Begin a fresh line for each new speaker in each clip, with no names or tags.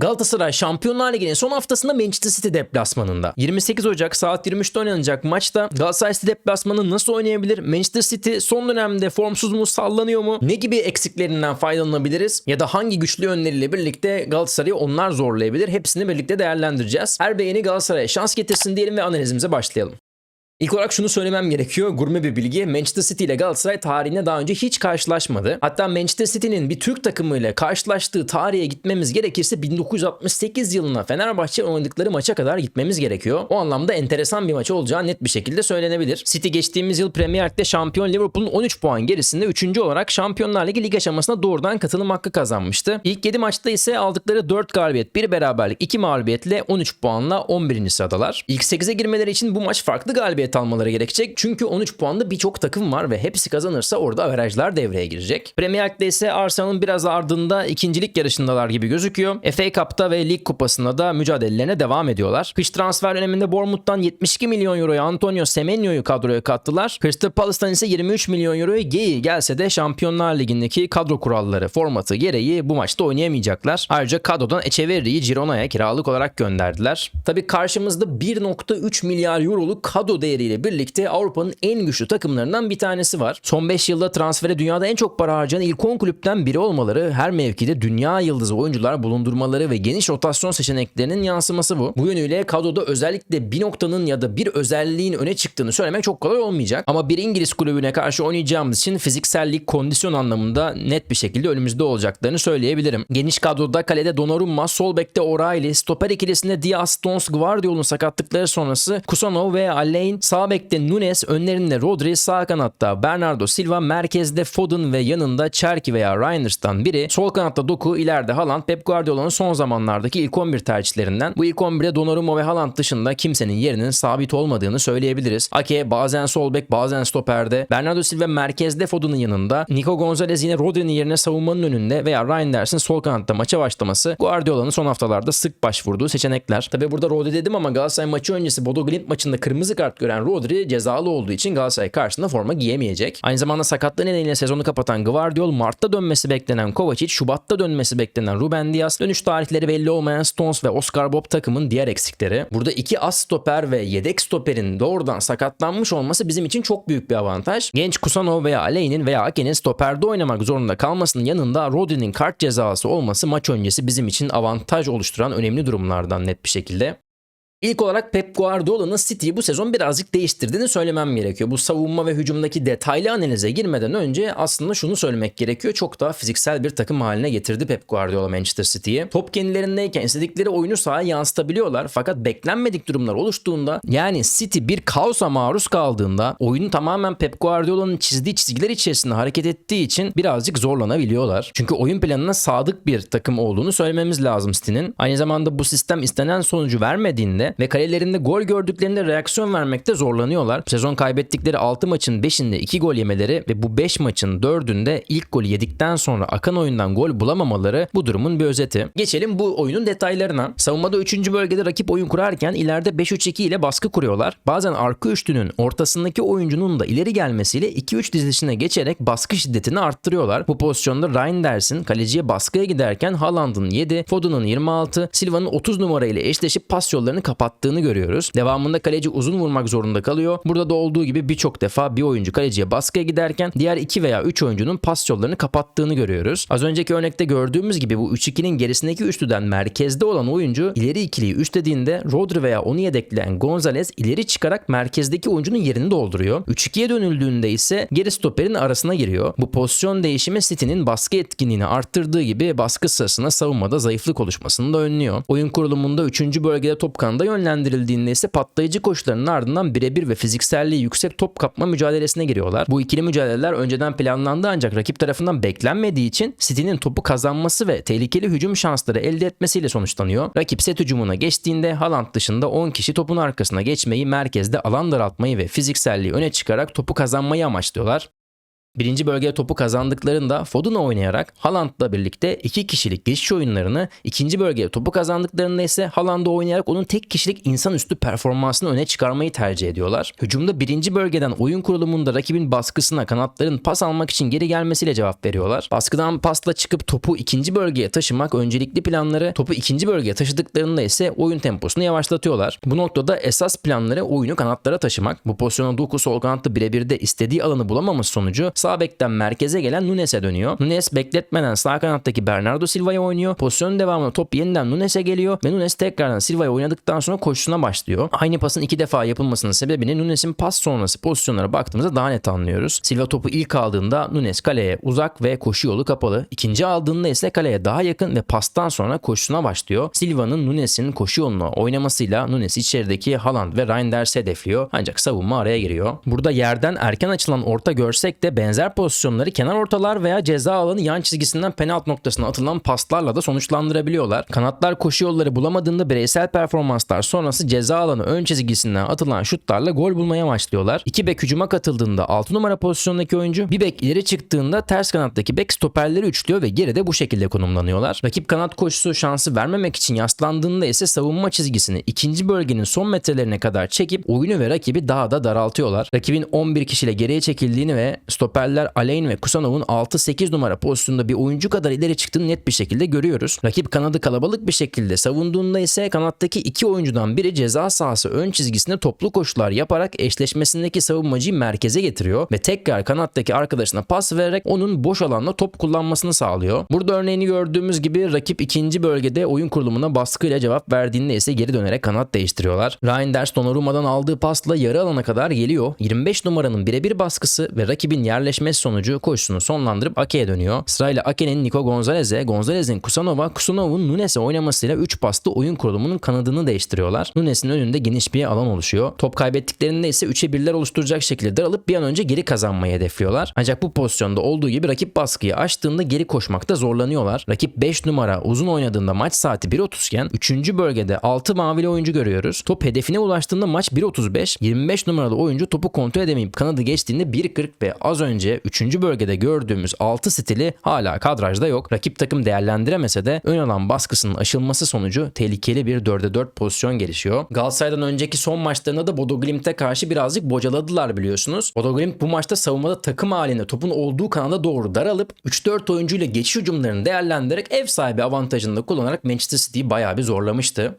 Galatasaray Şampiyonlar Ligi'nin son haftasında Manchester City deplasmanında. 28 Ocak saat 23'te oynanacak maçta Galatasaray City deplasmanı nasıl oynayabilir? Manchester City son dönemde formsuz mu sallanıyor mu? Ne gibi eksiklerinden faydalanabiliriz? Ya da hangi güçlü yönleriyle birlikte Galatasaray'ı onlar zorlayabilir? Hepsini birlikte değerlendireceğiz. Her beğeni Galatasaray'a şans getirsin diyelim ve analizimize başlayalım. İlk olarak şunu söylemem gerekiyor. Gurme bir bilgi. Manchester City ile Galatasaray tarihinde daha önce hiç karşılaşmadı. Hatta Manchester City'nin bir Türk takımıyla karşılaştığı tarihe gitmemiz gerekirse 1968 yılına Fenerbahçe oynadıkları maça kadar gitmemiz gerekiyor. O anlamda enteresan bir maç olacağı net bir şekilde söylenebilir. City geçtiğimiz yıl Premier Lig'de şampiyon Liverpool'un 13 puan gerisinde 3. olarak Şampiyonlar Ligi lig aşamasına doğrudan katılım hakkı kazanmıştı. İlk 7 maçta ise aldıkları 4 galibiyet, 1 beraberlik, 2 mağlubiyetle 13 puanla 11. sıradalar. İlk 8'e girmeleri için bu maç farklı galibiyet almaları gerekecek. Çünkü 13 puanda birçok takım var ve hepsi kazanırsa orada averajlar devreye girecek. Premier Lig'de ise Arsenal'ın biraz ardında ikincilik yarışındalar gibi gözüküyor. FA Cup'ta ve Lig Kupası'nda da mücadelelerine devam ediyorlar. Kış transfer döneminde Bournemouth'tan 72 milyon euroya Antonio Semenyo'yu kadroya kattılar. Crystal Palace'tan ise 23 milyon euroya Geyi gelse de Şampiyonlar Ligi'ndeki kadro kuralları formatı gereği bu maçta oynayamayacaklar. Ayrıca kadrodan Echeverri'yi Girona'ya kiralık olarak gönderdiler. Tabi karşımızda 1.3 milyar euroluk kadro değeriyle birlikte Avrupa'nın en güçlü takımlarından bir tanesi var. Son 5 yılda transfere dünyada en çok para harcayan ilk 10 kulüpten biri olmaları, her mevkide dünya yıldızı oyuncular bulundurmaları ve geniş rotasyon seçeneklerinin yansıması bu. Bu yönüyle kadroda özellikle bir noktanın ya da bir özelliğin öne çıktığını söylemek çok kolay olmayacak. Ama bir İngiliz kulübüne karşı oynayacağımız için fiziksellik, kondisyon anlamında net bir şekilde önümüzde olacaklarını söyleyebilirim. Geniş kadroda kalede Donnarumma, sol bekte O'Reilly, stoper ikilisinde Diaz, Stones, Guardiola'nın sakatlıkları sonrası Kusanov ve Alain, sağ bekte Nunes, önlerinde Rodri, sağ kanatta Bernardo Silva, merkezde Foden ve yanında Cherki veya Reiners'tan biri, sol kanatta Doku, ileride Haaland, Pep Guardiola'nın son zamanlardaki ilk 11 tercihlerinden. Bu ilk 11'de Donnarumma ve Haaland dışında kimsenin yerinin sabit olmadığını söyleyebiliriz. Ake bazen sol bek bazen stoperde. Bernardo Silva merkezde Foden'ın yanında. Nico Gonzalez yine Rodri'nin yerine savunmanın önünde veya Reinders'in sol kanatta maça başlaması Guardiola'nın son haftalarda sık başvurduğu seçenekler. Tabi burada Rodri dedim ama Galatasaray maçı öncesi Bodo Glimt maçında kırmızı kart gören Rodri cezalı olduğu için Galatasaray karşısında forma giyemeyecek. Aynı zamanda sakatlığı nedeniyle sezonu kapatan Guardiol, Mart'ta dönmesi beklenen Kovacic, Şubat'ta dönmesi beklenen Ruben Dias, dönüş tarihleri belli olmayan Stones ve Oscar Bob takımın diğer eksikleri. Burada iki as stoper ve yedek stoperin doğrudan sakatlanmış olması bizim için çok büyük bir avantaj. Genç Kusanov veya Aley'nin veya Ake'nin stoperde oynamak zorunda kalmasının yanında Rodri'nin kart cezası olması maç öncesi bizim için avantaj oluşturan önemli durumlardan net bir şekilde. İlk olarak Pep Guardiola'nın City'yi bu sezon birazcık değiştirdiğini söylemem gerekiyor. Bu savunma ve hücumdaki detaylı analize girmeden önce aslında şunu söylemek gerekiyor. Çok daha fiziksel bir takım haline getirdi Pep Guardiola Manchester City'yi. Top kendilerindeyken istedikleri oyunu sahaya yansıtabiliyorlar. Fakat beklenmedik durumlar oluştuğunda yani City bir kaosa maruz kaldığında oyunu tamamen Pep Guardiola'nın çizdiği çizgiler içerisinde hareket ettiği için birazcık zorlanabiliyorlar. Çünkü oyun planına sadık bir takım olduğunu söylememiz lazım City'nin. Aynı zamanda bu sistem istenen sonucu vermediğinde ve kalelerinde gol gördüklerinde reaksiyon vermekte zorlanıyorlar. Sezon kaybettikleri 6 maçın 5'inde 2 gol yemeleri ve bu 5 maçın 4'ünde ilk golü yedikten sonra akan oyundan gol bulamamaları bu durumun bir özeti. Geçelim bu oyunun detaylarına. Savunmada 3. bölgede rakip oyun kurarken ileride 5-3-2 ile baskı kuruyorlar. Bazen arka üçlünün ortasındaki oyuncunun da ileri gelmesiyle 2-3 dizilişine geçerek baskı şiddetini arttırıyorlar. Bu pozisyonda Reinders,'in kaleciye baskıya giderken Haaland'ın 7, Foden'ın 26, Silva'nın 30 numara ile eşleşip pas yollarını kapattığını görüyoruz. Devamında kaleci uzun vurmak zorunda kalıyor. Burada da olduğu gibi birçok defa bir oyuncu kaleciye baskıya giderken diğer 2 veya 3 oyuncunun pas yollarını kapattığını görüyoruz. Az önceki örnekte gördüğümüz gibi bu 3-2'nin gerisindeki üçlüden merkezde olan oyuncu ileri ikiliyi üçlediğinde Rodri veya onu yedekleyen Gonzalez ileri çıkarak merkezdeki oyuncunun yerini dolduruyor. 3-2'ye dönüldüğünde ise geri stoperin arasına giriyor. Bu pozisyon değişimi City'nin baskı etkinliğini arttırdığı gibi baskı sırasında savunmada zayıflık oluşmasını da önlüyor. Oyun kurulumunda 3. bölgede top kanada yönlendirildiğinde ise patlayıcı koşularının ardından birebir ve fizikselliği yüksek top kapma mücadelesine giriyorlar. Bu ikili mücadeleler önceden planlandı ancak rakip tarafından beklenmediği için City'nin topu kazanması ve tehlikeli hücum şansları elde etmesiyle sonuçlanıyor. Rakip set hücumuna geçtiğinde Haaland dışında 10 kişi topun arkasına geçmeyi, merkezde alan daraltmayı ve fizikselliği öne çıkarak topu kazanmayı amaçlıyorlar. Birinci bölgede topu kazandıklarında Foden'ı oynayarak Haaland'la birlikte iki kişilik geçiş oyunlarını, ikinci bölgede topu kazandıklarında ise Haaland'ı oynayarak onun tek kişilik insanüstü performansını öne çıkarmayı tercih ediyorlar. Hücumda birinci bölgeden oyun kurulumunda rakibin baskısına kanatların pas almak için geri gelmesiyle cevap veriyorlar. Baskıdan pasla çıkıp topu ikinci bölgeye taşımak öncelikli planları, topu ikinci bölgeye taşıdıklarında ise oyun temposunu yavaşlatıyorlar. Bu noktada esas planları oyunu kanatlara taşımak. Bu pozisyona Doku sol kanatta birebir de istediği alanı bulamaması sonucu sağ bekten merkeze gelen Nunes'e dönüyor. Nunes bekletmeden sağ kanattaki Bernardo Silva'ya oynuyor. Pozisyonun devamında top yeniden Nunes'e geliyor ve Nunes tekrardan Silva'ya oynadıktan sonra koşusuna başlıyor. Aynı pasın iki defa yapılmasının sebebini Nunes'in pas sonrası pozisyonlara baktığımızda daha net anlıyoruz. Silva topu ilk aldığında Nunes kaleye uzak ve koşu yolu kapalı. İkinci aldığında ise kaleye daha yakın ve pastan sonra koşusuna başlıyor. Silva'nın Nunes'in koşu yolunu oynamasıyla Nunes içerideki Haaland ve Reinders'i hedefliyor. Ancak savunma araya giriyor. Burada yerden erken açılan orta görsek de benzer pozisyonları kenar ortalar veya ceza alanı yan çizgisinden penaltı noktasına atılan paslarla da sonuçlandırabiliyorlar. Kanatlar koşu yolları bulamadığında bireysel performanslar sonrası ceza alanı ön çizgisinden atılan şutlarla gol bulmaya başlıyorlar. İki bek hücuma katıldığında 6 numara pozisyondaki oyuncu bir bek ileri çıktığında ters kanattaki bek stoperleri üçlüyor ve geride bu şekilde konumlanıyorlar. Rakip kanat koşusu şansı vermemek için yaslandığında ise savunma çizgisini ikinci bölgenin son metrelerine kadar çekip oyunu ve rakibi daha da daraltıyorlar. Rakibin 11 kişiyle geriye çekildiğini ve stoperler Alain ve Kusanov'un 6-8 numara pozisyonda bir oyuncu kadar ileri çıktığını net bir şekilde görüyoruz. Rakip kanadı kalabalık bir şekilde savunduğunda ise kanattaki iki oyuncudan biri ceza sahası ön çizgisinde toplu koşular yaparak eşleşmesindeki savunmacıyı merkeze getiriyor ve tekrar kanattaki arkadaşına pas vererek onun boş alanda top kullanmasını sağlıyor. Burada örneğini gördüğümüz gibi rakip ikinci bölgede oyun kurulumuna baskıyla cevap verdiğinde ise geri dönerek kanat değiştiriyorlar. Reinders Donnarumma'dan aldığı pasla yarı alana kadar geliyor. 25 numaranın birebir baskısı ve rakibin yerleşmesi sonucu koşusunu sonlandırıp Ake'ye dönüyor. Sırayla Ake'nin Nico Gonzalez'e, Gonzalez'in Kusanova, Kusanov'un Nunes'e oynamasıyla 3 paslı oyun kurulumunun kanadını değiştiriyorlar. Nunes'in önünde geniş bir alan oluşuyor. Top kaybettiklerinde ise 3'e 1'ler oluşturacak şekilde daralıp bir an önce geri kazanmayı hedefliyorlar. Ancak bu pozisyonda olduğu gibi rakip baskıyı açtığında geri koşmakta zorlanıyorlar. Rakip 5 numara uzun oynadığında maç saati 1.30 iken 3. bölgede 6 mavili oyuncu görüyoruz. Top hedefine ulaştığında maç 1.35. 25 numaralı oyuncu topu kontrol edemeyip kanadı geçtiğinde 1.40 ve az önce 3. bölgede gördüğümüz 6 stili hala kadrajda yok. Rakip takım değerlendiremese de ön alan baskısının aşılması sonucu tehlikeli bir 4'e 4 pozisyon gelişiyor. Galatasaray'dan önceki son maçlarında da Bodo Glimt'e karşı birazcık bocaladılar biliyorsunuz. Bodo Glimt bu maçta savunmada takım halinde topun olduğu kanada doğru daralıp 3-4 oyuncuyla geçiş hücumlarını değerlendirerek ev sahibi avantajını da kullanarak Manchester City'yi bayağı bir zorlamıştı.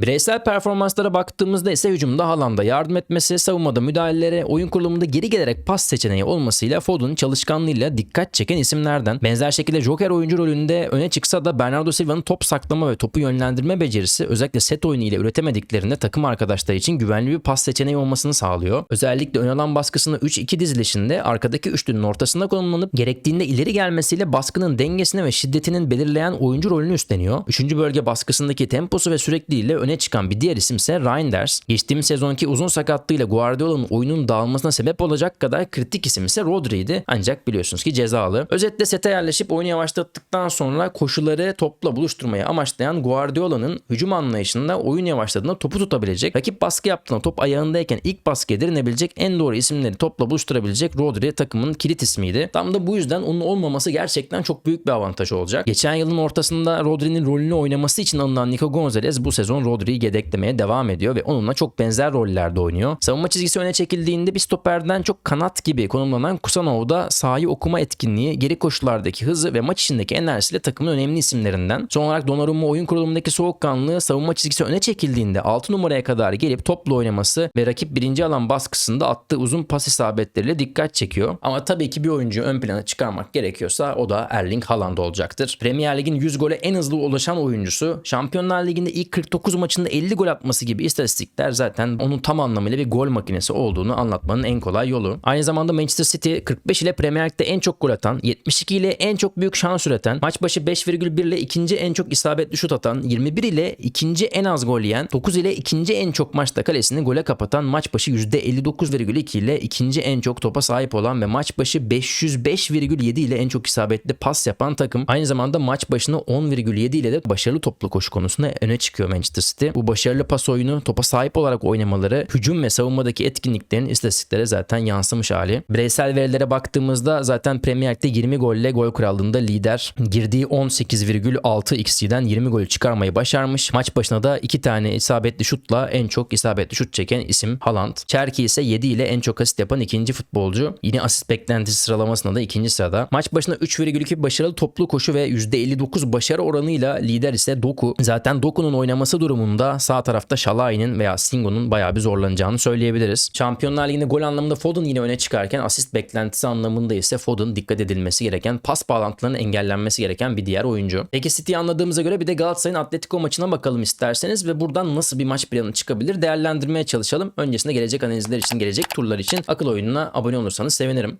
Bireysel performanslara baktığımızda ise hücumda Haaland'a yardım etmesi, savunmada müdahalelere, oyun kurulumunda geri gelerek pas seçeneği olmasıyla Foden çalışkanlığıyla dikkat çeken isimlerden. Benzer şekilde Joker oyuncu rolünde öne çıksa da Bernardo Silva'nın top saklama ve topu yönlendirme becerisi özellikle set oyunu ile üretemediklerinde takım arkadaşları için güvenli bir pas seçeneği olmasını sağlıyor. Özellikle ön alan baskısında 3-2 dizilişinde arkadaki üçlünün ortasında konumlanıp gerektiğinde ileri gelmesiyle baskının dengesini ve şiddetinin belirleyen oyuncu rolünü üstleniyor. Üçüncü bölge baskısındaki temposu ve sürekliliğiyle öne çıkan bir diğer isimse Reinders. Geçtiğimiz sezonki uzun sakatlığıyla Guardiola'nın oyunun dağılmasına sebep olacak kadar kritik isim ise Rodri'ydi. Ancak biliyorsunuz ki cezalı. Özetle sete yerleşip oyunu yavaşlattıktan sonra koşuları topla buluşturmayı amaçlayan Guardiola'nın hücum anlayışında oyun yavaşladığında topu tutabilecek, rakip baskı yaptığında top ayağındayken ilk baskıya dirinebilecek en doğru isimleri topla buluşturabilecek Rodri takımın kilit ismiydi. Tam da bu yüzden onun olmaması gerçekten çok büyük bir avantaj olacak. Geçen yılın ortasında Rodri'nin rolünü oynaması için alınan Nico Gonzalez bu sezon Rodri'yi yedeklemeye devam ediyor ve onunla çok benzer rollerde oynuyor. Savunma çizgisi öne çekildiğinde bir stoperden çok kanat gibi konumlanan Kusanov'da sahayı okuma etkinliği, geri koşulardaki hızı ve maç içindeki enerjisiyle takımın önemli isimlerinden. Son olarak Donnarumma oyun kurulumundaki soğukkanlığı savunma çizgisi öne çekildiğinde 6 numaraya kadar gelip topla oynaması ve rakip birinci alan baskısında attığı uzun pas isabetleriyle dikkat çekiyor. Ama tabii ki bir oyuncuyu ön plana çıkarmak gerekiyorsa o da Erling Haaland olacaktır. Premier Lig'in 100 gole en hızlı ulaşan oyuncusu. Şampiyonlar Ligi'nde ilk 49 maçında 50 gol atması gibi istatistikler zaten onun tam anlamıyla bir gol makinesi olduğunu anlatmanın en kolay yolu. Aynı zamanda Manchester City 45 ile Premier Lig'de en çok gol atan, 72 ile en çok büyük şans üreten, maç başı 5,1 ile ikinci en çok isabetli şut atan, 21 ile ikinci en az gol yiyen, 9 ile ikinci en çok maçta kalesini gole kapatan, maç başı %59,2 ile ikinci en çok topa sahip olan ve maç başı 505,7 ile en çok isabetli pas yapan takım. Aynı zamanda maç başına 10,7 ile de başarılı toplu koşu konusunda öne çıkıyor Manchester City. Bu başarılı pas oyunu, topa sahip olarak oynamaları, hücum ve savunmadaki etkinliklerin istatistiklere zaten yansımış hali. Bireysel verilere baktığımızda zaten Premier Lig'de 20 golle gol krallığında lider. Girdiği 18,6 XG'den 20 gol çıkarmayı başarmış. Maç başına da 2 tane isabetli şutla en çok isabetli şut çeken isim Haaland. Cherki ise 7 ile en çok asist yapan ikinci futbolcu. Yine asist beklentisi sıralamasında da ikinci sırada. Maç başına 3,2 başarılı toplu koşu ve %59 başarı oranıyla lider ise Doku. Zaten Doku'nun oynaması durumunda sağ tarafta Şalay'ın veya Singo'nun bayağı bir zorlanacağını söyleyebiliriz. Şampiyonlar Ligi'nde gol anlamında Foden yine öne çıkarken asist beklentisi anlamında ise Foden dikkat edilmesi gereken, pas bağlantılarının engellenmesi gereken bir diğer oyuncu. Peki City'yi anladığımıza göre bir de Galatasaray'ın Atletico maçına bakalım isterseniz ve buradan nasıl bir maç planı çıkabilir değerlendirmeye çalışalım. Öncesinde gelecek analizler için, gelecek turlar için akıl oyununa abone olursanız sevinirim.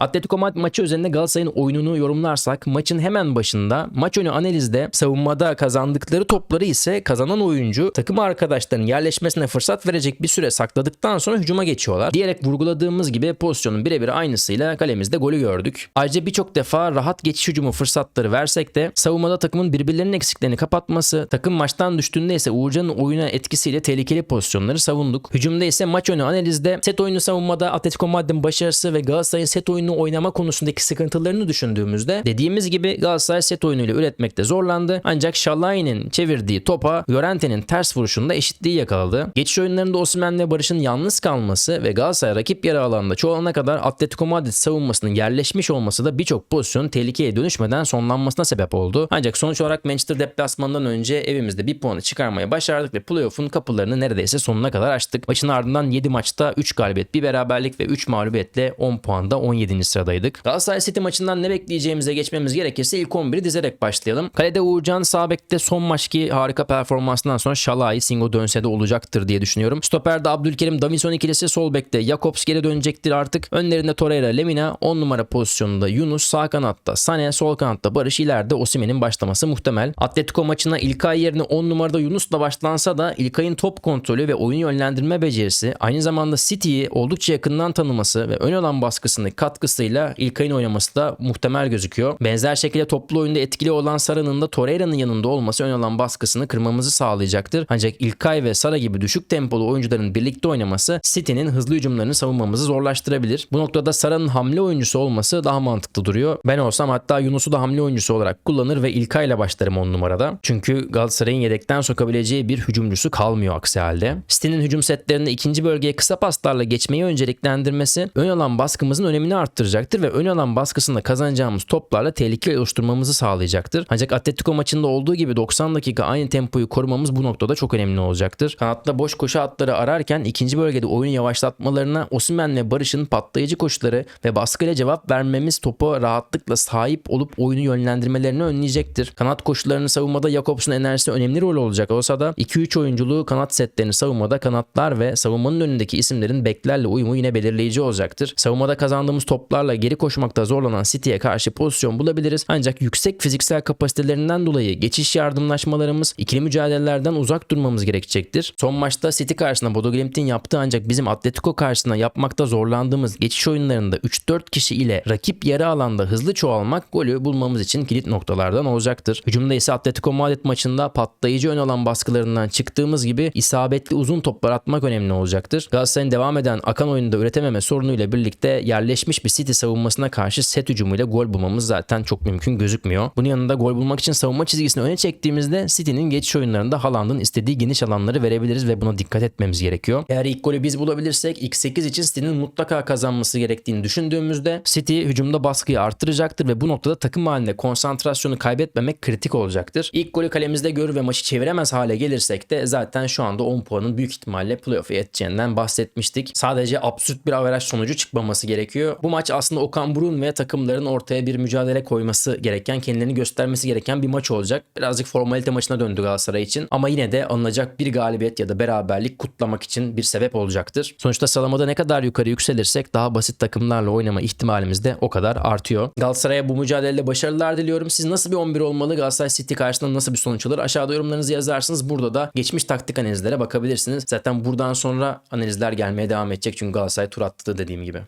Atletico Madrid maçı üzerinde Galatasaray'ın oyununu yorumlarsak maçın hemen başında maç önü analizde savunmada kazandıkları topları ise kazanan oyuncu takım arkadaşlarının yerleşmesine fırsat verecek bir süre sakladıktan sonra hücuma geçiyorlar. Diyerek vurguladığımız gibi pozisyonun birebir aynısıyla kalemizde golü gördük. Ayrıca birçok defa rahat geçiş hücumu fırsatları versek de savunmada takımın birbirlerinin eksiklerini kapatması, takım maçtan düştüğünde ise Uğurcan'ın oyuna etkisiyle tehlikeli pozisyonları savunduk. Hücumda ise maç önü analizde set oyunu savunmada Atletico Madrid'in başarısı ve Galatasaray'ın set oyunu oynama konusundaki sıkıntılarını düşündüğümüzde dediğimiz gibi Galatasaray set oyunuyla üretmekte zorlandı. Ancak Şalay'ın çevirdiği topa Llorente'nin ters vuruşunda eşitliği yakaladı. Geçiş oyunlarında Osimhen ve Barış'ın yalnız kalması ve Galatasaray rakip yarı alanda çoğalana kadar Atletico Madrid savunmasının yerleşmiş olması da birçok pozisyonun tehlikeye dönüşmeden sonlanmasına sebep oldu. Ancak sonuç olarak Manchester deplasmanından önce evimizde bir puanı çıkarmayı başardık ve playoff'un kapılarını neredeyse sonuna kadar açtık. Maçın ardından 7 maçta 3 galibiyet, bir beraberlik ve 3 mağlubiyetle 10 puanda 17 sıradaydık. Galatasaray City maçından ne bekleyeceğimize geçmemiz gerekirse ilk 11'i dizerek başlayalım. Kalede Uğurcan sağ bekte son maçki harika performansından sonra Şalay, Singo dönse de olacaktır diye düşünüyorum. Stoper'de Abdülkerim, Davinson ikilisi sol bekte Jakobs geri dönecektir artık. Önlerinde Torreira, Lemina, 10 numara pozisyonunda Yunus, sağ kanatta Sane, sol kanatta Barış, ileride Osimhen'in başlaması muhtemel. Atletico maçına İlkay yerine 10 numarada Yunus'la başlansa da İlkay'ın top kontrolü ve oyun yönlendirme becerisi aynı zamanda City'yi oldukça yakından tanıması ve ön alan baskısını katkısıyla İlkay'ın oynaması da muhtemel gözüküyor. Benzer şekilde toplu oyunda etkili olan Sara'nın da Torreira'nın yanında olması ön alan baskısını kırmamızı sağlayacaktır. Ancak İlkay ve Sara gibi düşük tempolu oyuncuların birlikte oynaması City'nin hızlı hücumlarını savunmamızı zorlaştırabilir. Bu noktada Sara'nın hamle oyuncusu olması daha mantıklı duruyor. Ben olsam hatta Yunus'u da hamle oyuncusu olarak kullanır ve İlkay'la başlarım 10 numarada. Çünkü Galatasaray'ın yedekten sokabileceği bir hücumcusu kalmıyor aksi halde. City'nin hücum setlerinde ikinci bölgeye kısa paslarla geçmeyi önceliklendirmesi ön alan baskımızın önemini arttıracaktır ve ön alan baskısında kazanacağımız toplarla tehlike oluşturmamızı sağlayacaktır. Ancak Atletico maçında olduğu gibi 90 dakika aynı tempoyu korumamız bu noktada çok önemli olacaktır. Kanatta boş koşu hatları ararken ikinci bölgede oyunu yavaşlatmalarına Osimhen ve Barış'ın patlayıcı koşuları ve baskıyla cevap vermemiz topa rahatlıkla sahip olup oyunu yönlendirmelerini önleyecektir. Kanat koşularını savunmada Jakobs'un enerjisi önemli rol olacak olsa da 2-3 oyunculuğu kanat setlerini savunmada kanatlar ve savunmanın önündeki isimlerin beklerle uyumu yine belirleyici olacaktır. Savunmada kazandığımız toplarla geri koşmakta zorlanan City'ye karşı pozisyon bulabiliriz. Ancak yüksek fiziksel kapasitelerinden dolayı geçiş yardımlaşmalarımız ikili mücadelelerden uzak durmamız gerekecektir. Son maçta City karşısında Bodo Glimt'in yaptığı ancak bizim Atletico karşısında yapmakta zorlandığımız geçiş oyunlarında 3-4 kişi ile rakip yarı alanda hızlı çoğalmak golü bulmamız için kilit noktalardan olacaktır. Hücumda ise Atletico Madrid maçında patlayıcı ön alan baskılarından çıktığımız gibi isabetli uzun toplar atmak önemli olacaktır. Galatasaray'ın devam eden akan oyunda üretememe sorunuyla birlikte yerleşmiş bir City savunmasına karşı set hücumuyla gol bulmamız zaten çok mümkün gözükmüyor. Bunun yanında gol bulmak için savunma çizgisini öne çektiğimizde City'nin geçiş oyunlarında Haaland'ın istediği geniş alanları verebiliriz ve buna dikkat etmemiz gerekiyor. Eğer ilk golü biz bulabilirsek ilk 8 için City'nin mutlaka kazanması gerektiğini düşündüğümüzde City hücumda baskıyı arttıracaktır ve bu noktada takım halinde konsantrasyonu kaybetmemek kritik olacaktır. İlk golü kalemizde görür ve maçı çeviremez hale gelirsek de zaten şu anda 10 puanın büyük ihtimalle playoff'a yeteceğinden bahsetmiştik. Sadece absürt bir averaj sonucu çıkmaması gerekiyor. Bu maç aslında Okan Burun ve takımların ortaya bir mücadele koyması gereken, kendilerini göstermesi gereken bir maç olacak. Birazcık formalite maçına döndü Galatasaray için ama yine de alınacak bir galibiyet ya da beraberlik kutlamak için bir sebep olacaktır. Sonuçta salamada ne kadar yukarı yükselirsek daha basit takımlarla oynama ihtimalimiz de o kadar artıyor. Galatasaray'a bu mücadelede başarılar diliyorum. Siz nasıl bir 11 olmalı? Galatasaray City karşısında nasıl bir sonuç alır? Aşağıda yorumlarınızı yazarsınız. Burada da geçmiş taktik analizlere bakabilirsiniz. Zaten buradan sonra analizler gelmeye devam edecek çünkü Galatasaray tur attı dediğim gibi.